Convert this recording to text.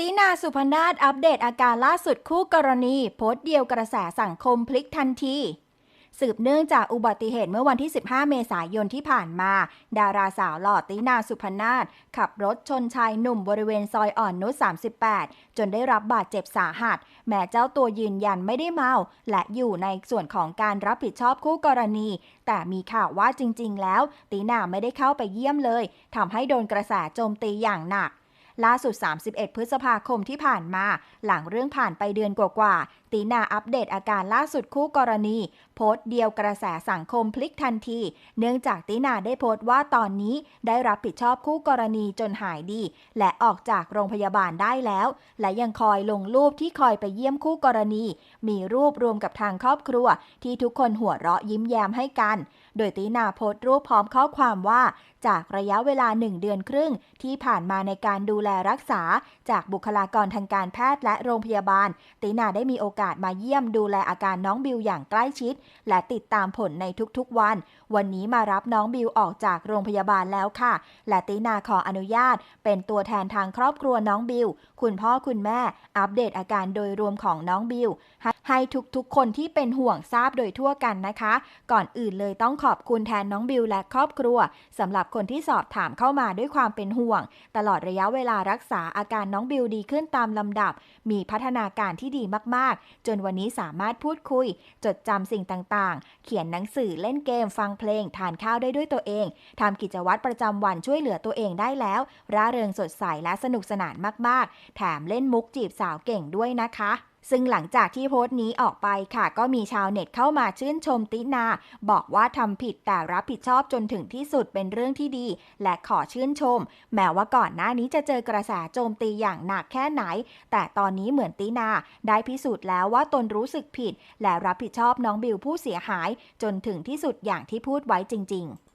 ตินาสุพนาศอัปเดตอาการล่าสุดคู่กรณี โพสต์เดียวกระแสสังคมพลิกทันที สืบเนื่องจากอุบัติเหตุเมื่อวันที่ 15 เมษายนที่ผ่านมา ดาราสาวหล่อตินาสุพนาศขับรถชนชายหนุ่มบริเวณซอยอ่อนนุช38 จนได้รับบาดเจ็บสาหัส แม้เจ้าตัวยืนยันไม่ได้เมา และอยู่ในส่วนของการรับผิดชอบคู่กรณี แต่มีข่าวว่าจริง ๆ แล้ว ตินาไม่ได้เข้าไปเยี่ยมเลยทำให้โดนกระแสโจมตีอย่างหนัก ล่าสุด 31 พฤษภาคมที่ผ่านมา หลังเรื่องผ่านไปเดือนกว่าๆตีนาอัปเดตอาการล่าสุดคู่กรณี โพสต์เดียวกระแสสังคมพลิกทันที เนื่องจากตีนาได้โพสต์ว่าตอนนี้ได้รับผิดชอบคู่กรณีจนหายดี และออกจากโรงพยาบาลได้แล้ว และยังคอยลงรูปที่คอยไปเยี่ยมคู่กรณี มีรูปรวมกับทางครอบครัว ที่ทุกคนหัวเราะยิ้มแย้มให้กัน โดยตีนาโพสต์รูปพร้อมข้อความว่า จากระยะเวลาหนึ่งเดือนครึ่งที่ผ่านมาในการดูแลแลรักษา จากบุคลากรทางการแพทย์และโรงพยาบาล ตินาได้มีโอกาสมาเยี่ยมดูแลอาการน้องบิวอย่างใกล้ชิด และติดตามผลในทุกๆวัน วันนี้มารับน้องบิวออกจากโรงพยาบาลแล้วค่ะ และตินาขออนุญาต เป็นตัวแทนทางครอบครัวน้องบิว คุณพ่อคุณแม่ อัปเดตอาการโดยรวมของน้องบิวให้ทุกๆ คนที่เป็นห่วงทราบโดยทั่วกันนะคะ ก่อนอื่นเลยต้องขอบคุณแทนน้องบิวและครอบครัวสำหรับคนที่สอบถามเข้ามาด้วยความเป็นห่วง ตลอดระยะเวลาารักษาอาการน้องบิวดีขึ้นตามลำดับ มีพัฒนาการที่ดีมากๆ จนวันนี้สามารถพูดคุย จดจำสิ่งต่างๆ เขียนหนังสือเล่นเกมฟังเพลง ทานข้าวได้ด้วยตัวเองทำกิจวัตรประจำวันช่วยเหลือตัวเองได้แล้ว ร่าเริงสดใสและสนุกสนานมากๆ แถมเล่นมุกจีบสาวเก่งด้วยนะคะ ซึ่งหลังจากที่โพสต์นี้ออกไปค่ะ ก็มีชาวเน็ตเข้ามาชื่นชมตินา บอกว่าทำผิดแต่รับผิดชอบจนถึงที่สุดเป็นเรื่องที่ดี และขอชื่นชม แม้ว่าก่อนหน้านี้จะเจอกระแสโจมตีอย่างหนักแค่ไหน แต่ตอนนี้เหมือนตินา ได้พิสูจน์แล้วว่าตนรู้สึกผิด และรับผิดชอบน้องบิวผู้เสียหาย จนถึงที่สุดอย่างที่พูดไว้จริง ๆ